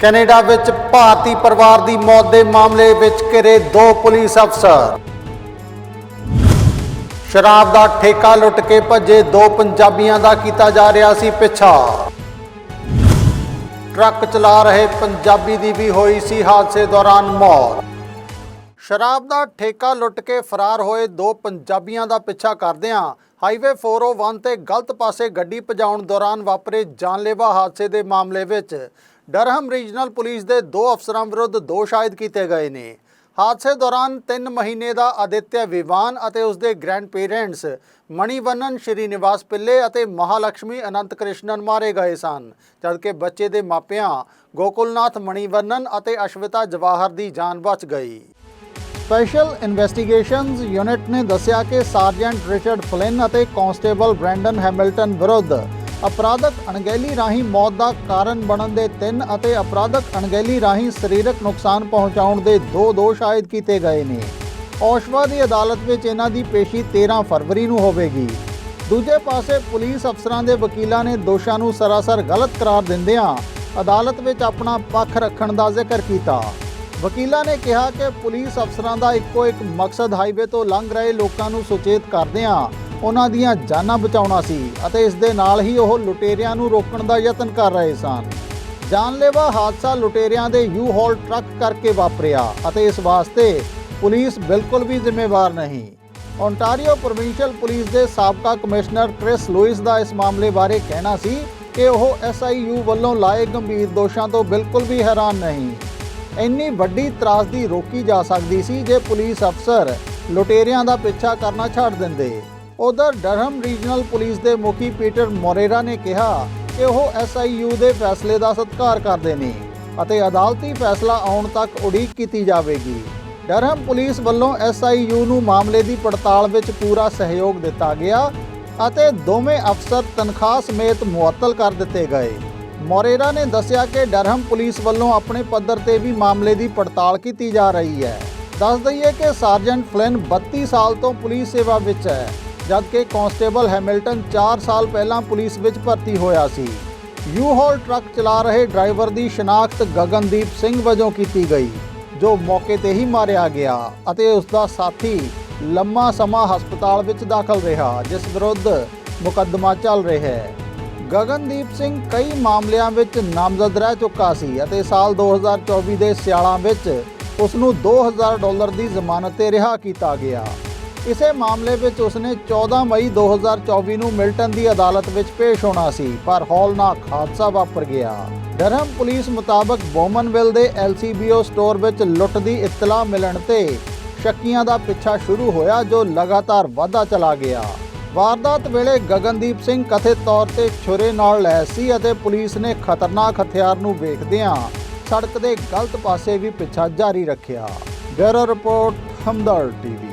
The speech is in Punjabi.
ਕੈਨੇਡਾ ਵਿੱਚ ਭਾਰਤੀ ਪਰਿਵਾਰ ਦੀ ਮੌਤ ਦੇ ਮਾਮਲੇ ਵਿੱਚ ਘਿਰੇ ਦੋ ਪੁਲਿਸ ਅਫਸਰ। ਸ਼ਰਾਬ ਦਾ ਠੇਕਾ ਲੁੱਟ ਕੇ ਭੱਜੇ ਦੋ ਪੰਜਾਬੀਆਂ ਦਾ ਕੀਤਾ ਜਾ ਰਿਹਾ ਸੀ ਪਿੱਛਾ। ਟਰੱਕ ਚਲਾ ਰਹੇ ਪੰਜਾਬੀ ਦੀ ਵੀ ਹੋਈ ਸੀ ਹਾਦਸੇ ਦੌਰਾਨ ਮੌਤ। ਸ਼ਰਾਬ ਦਾ ਠੇਕਾ ਲੁੱਟ ਕੇ ਫਰਾਰ ਹੋਏ ਦੋ ਪੰਜਾਬੀਆਂ ਦਾ ਪਿੱਛਾ ਕਰਦਿਆਂ ਹਾਈਵੇ 401 ਤੇ ਗਲਤ ਪਾਸੇ ਗੱਡੀ ਭਜਾਉਣ ਦੌਰਾਨ ਵਾਪਰੇ ਜਾਨਲੇਵਾ ਹਾਦਸੇ ਦੇ ਮਾਮਲੇ ਵਿੱਚ ਡਰਹਮ ਰੀਜਨਲ ਪੁਲਿਸ ਦੇ ਦੋ ਅਫਸਰਾਂ ਵਿਰੁੱਧ ਦੋਸ਼ ਆਇਦ ਕੀਤੇ ਗਏ ਨੇ। ਹਾਦਸੇ ਦੌਰਾਨ 3 ਮਹੀਨੇ ਦਾ ਆਦਿਤਿਆ ਵਿਵਾਨ ਅਤੇ ਉਸ ਦੇ ਗ੍ਰੈਂਡ ਪੇਰੈਂਟਸ ਮਣੀਵੰਨਨ, ਸ਼੍ਰੀਨਿਵਾਸ ਪਿੱਲੇ ਅਤੇ ਮਹਾਲక్ష్ਮੀ ਅਨੰਤ ਕ੍ਰਿਸ਼ਨਨ ਮਾਰੇ ਗਏ ਸਨ, ਜਦਕਿ ਬੱਚੇ ਦੇ ਮਾਪਿਆਂ ਗੋਕੁਲਨਾਥ ਮਣੀਵੰਨਨ ਅਤੇ ਅਸ਼ਵਿਤਾ ਜਵਾਹਰ ਦੀ ਜਾਨ ਬਚ ਗਈ। ਸਪੈਸ਼ਲ ਇਨਵੈਸਟੀਗੇਸ਼ਨਸ ਯੂਨਿਟ ਨੇ ਦੱਸਿਆ ਕਿ ਸਾਰਜੈਂਟ ਰਿਚਰਡ ਫਲਿਨ ਅਤੇ ਕਾਂਸਟੇਬਲ ਬ੍ਰੈਂਡਨ ਹੈਮਿਲਟਨ ਵਿਰੁੱਧ ਅਪਰਾਧਕ ਅਣਗਹਿਲੀ ਰਾਹੀਂ ਮੌਤ ਦਾ ਕਾਰਨ ਬਣਨ ਦੇ ਤਿੰਨ ਅਤੇ ਅਪਰਾਧਕ ਅਣਗਹਿਲੀ ਰਾਹੀਂ ਸਰੀਰਕ ਨੁਕਸਾਨ ਪਹੁੰਚਾਉਣ ਦੇ ਦੋ ਦੋਸ਼ ਆਇਦ ਕੀਤੇ ਗਏ ਨੇ। ਔਸ਼ਵਾ ਦੀ ਅਦਾਲਤ ਵਿੱਚ ਇਹਨਾਂ ਦੀ ਪੇਸ਼ੀ 13 ਫਰਵਰੀ ਨੂੰ ਹੋਵੇਗੀ। ਦੂਜੇ ਪਾਸੇ ਪੁਲਿਸ ਅਫਸਰਾਂ ਦੇ ਵਕੀਲਾਂ ਨੇ ਦੋਸ਼ਾਂ ਨੂੰ ਸਰਾਸਰ ਗਲਤ ਕਰਾਰ ਦਿੰਦਿਆਂ ਅਦਾਲਤ ਵਿੱਚ ਆਪਣਾ ਪੱਖ ਰੱਖਣ ਦਾ ਜ਼ਿਕਰ ਕੀਤਾ। ਵਕੀਲਾਂ ਨੇ ਕਿਹਾ ਕਿ ਪੁਲਿਸ ਅਫਸਰਾਂ ਦਾ ਇੱਕੋ ਇੱਕ ਮਕਸਦ ਹਾਈਵੇ ਤੋਂ ਲੰਘ ਰਹੇ ਲੋਕਾਂ ਨੂੰ ਸੁਚੇਤ ਕਰਦਿਆਂ ਉਹਨਾਂ ਦੀਆਂ ਜਾਨਾਂ ਬਚਾਉਣਾ ਸੀ ਅਤੇ ਇਸ ਦੇ ਨਾਲ ਹੀ ਉਹ ਲੁਟੇਰਿਆਂ ਨੂੰ ਰੋਕਣ ਦਾ ਯਤਨ ਕਰ ਰਹੇ ਸਨ। ਜਾਨਲੇਵਾ ਹਾਦਸਾ ਲੁਟੇਰਿਆਂ ਦੇ ਯੂ ਹਾਲ ਟਰੱਕ ਕਰਕੇ ਵਾਪਰਿਆ ਅਤੇ ਇਸ ਵਾਸਤੇ ਪੁਲਿਸ ਬਿਲਕੁਲ ਵੀ ਜ਼ਿੰਮੇਵਾਰ ਨਹੀਂ। ਓਨਟਾਰੀਓ ਪ੍ਰੋਵਿੰਸ਼ੀਅਲ ਪੁਲਿਸ ਦੇ ਸਾਬਕਾ ਕਮਿਸ਼ਨਰ ਕ੍ਰਿਸ ਲੂਇਸ ਦਾ ਇਸ ਮਾਮਲੇ ਬਾਰੇ ਕਹਿਣਾ ਸੀ ਕਿ ਉਹ ਐਸਆਈਯੂ ਵੱਲੋਂ ਲਾਏ ਗੰਭੀਰ ਦੋਸ਼ਾਂ ਤੋਂ ਬਿਲਕੁਲ ਵੀ ਹੈਰਾਨ ਨਹੀਂ। ਇੰਨੀ ਵੱਡੀ ਤਰਾਸਦੀ ਰੋਕੀ ਜਾ ਸਕਦੀ ਸੀ ਜੇ ਪੁਲਿਸ ਅਫਸਰ ਲੁਟੇਰਿਆਂ ਦਾ ਪਿੱਛਾ ਕਰਨਾ ਛੱਡ ਦਿੰਦੇ। ਉਧਰ ਡਰਹਮ ਰੀਜਨਲ ਪੁਲਿਸ ਦੇ ਮੁਖੀ ਪੀਟਰ ਮੋਰੇਰਾ ਨੇ ਕਿਹਾ ਕਿ ਉਹ ਐਸਆਈਯੂ ਦੇ ਫੈਸਲੇ ਦਾ ਸਤਿਕਾਰ ਕਰਦੇ ਨੇ ਅਤੇ ਅਦਾਲਤੀ ਫੈਸਲਾ ਆਉਣ ਤੱਕ ਉਡੀਕ ਕੀਤੀ ਜਾਵੇਗੀ। ਡਰਹਮ ਪੁਲਿਸ ਵੱਲੋਂ ਐਸਆਈਯੂ ਨੂੰ ਮਾਮਲੇ ਦੀ ਪੜਤਾਲ ਵਿੱਚ ਪੂਰਾ ਸਹਿਯੋਗ ਦਿੱਤਾ ਗਿਆ ਅਤੇ ਦੋਵੇਂ ਅਫਸਰ ਤਨਖਾਹ ਸਮੇਤ ਮੁਅੱਤਲ ਕਰ ਦਿੱਤੇ ਗਏ। ਮੋਰੇਰਾ ਨੇ ਦੱਸਿਆ ਕਿ ਡਰਹਮ ਪੁਲਿਸ ਵੱਲੋਂ ਆਪਣੇ ਪੱਧਰ ਤੇ ਵੀ ਮਾਮਲੇ ਦੀ ਪੜਤਾਲ ਕੀਤੀ ਜਾ ਰਹੀ ਹੈ। ਦੱਸ ਦਈਏ ਕਿ ਸਾਰਜੈਂਟ ਫਲਿਨ 32 ਸਾਲ ਤੋਂ ਪੁਲਿਸ ਸੇਵਾ ਵਿੱਚ ਹੈ। ਜਦਕਿ ਕਾਂਸਟੇਬਲ ਹੈਮਿਲਟਨ 4 ਸਾਲ ਪਹਿਲਾਂ ਪੁਲਿਸ ਵਿੱਚ ਭਰਤੀ ਹੋਇਆ ਸੀ। ਯੂ ਹਾਲ ਟਰੱਕ ਚਲਾ ਰਹੇ ਡਰਾਈਵਰ ਦੀ ਸ਼ਨਾਖਤ ਗਗਨਦੀਪ ਸਿੰਘ ਵਜੋਂ ਕੀਤੀ ਗਈ, ਜੋ ਮੌਕੇ ਤੇ ਹੀ ਮਾਰਿਆ ਗਿਆ ਅਤੇ ਉਸ ਦਾ ਸਾਥੀ ਲੰਮਾ ਸਮਾਂ ਹਸਪਤਾਲ ਵਿੱਚ ਦਾਖਲ ਰਿਹਾ, ਜਿਸ ਵਿਰੁੱਧ ਮੁਕੱਦਮਾ ਚੱਲ ਰਿਹਾ ਹੈ। ਗਗਨਦੀਪ ਸਿੰਘ ਕਈ ਮਾਮਲਿਆਂ ਵਿੱਚ ਨਾਮਜ਼ਦ ਰਹਿ ਚੁੱਕਾ ਸੀ ਅਤੇ ਸਾਲ 2024 ਦੇ ਸਿਆਲਾਂ ਵਿੱਚ ਉਸ ਨੂੰ 2000 ਡਾਲਰ ਦੀ ਜ਼ਮਾਨਤ ਤੇ ਰਿਹਾ ਕੀਤਾ ਗਿਆ। ਇਸੇ ਮਾਮਲੇ ਵਿੱਚ ਉਸਨੇ 14 ਮਈ 2024 ਨੂੰ ਮਿਲਟਨ ਦੀ ਅਦਾਲਤ ਵਿੱਚ ਪੇਸ਼ ਹੋਣਾ ਸੀ, ਪਰ ਹੌਲਨਾਕ ਹਾਦਸਾ ਵਾਪਰ ਗਿਆ। ਡਰਹਮ ਪੁਲਿਸ ਮੁਤਾਬਕ ਬੋਮਨਵਿਲ ਦੇ LCBO ਸਟੋਰ ਵਿੱਚ ਲੁੱਟ ਦੀ ਇਤਲਾ ਮਿਲਣ ਤੇ ਸ਼ੱਕੀਆਂ ਦਾ ਪਿੱਛਾ ਸ਼ੁਰੂ ਹੋਇਆ, ਜੋ ਲਗਾਤਾਰ ਵਾਧਾ ਚਲਾ ਗਿਆ। ਵਾਰਦਾਤ ਵੇਲੇ ਗਗਨਦੀਪ ਸਿੰਘ ਕਥਿਤ ਤੌਰ ਤੇ ਛੁਰੇ ਨਾਲ ਲੈਸ ਸੀ ਅਤੇ ਪੁਲਿਸ ਨੇ ਖਤਰਨਾਕ ਹਥਿਆਰ ਨੂੰ ਵੇਖਦਿਆਂ ਸੜਕ ਦੇ ਗਲਤ ਪਾਸੇ ਵੀ ਪਿੱਛਾ ਜਾਰੀ ਰੱਖਿਆ। Bureau report Hamdard TV.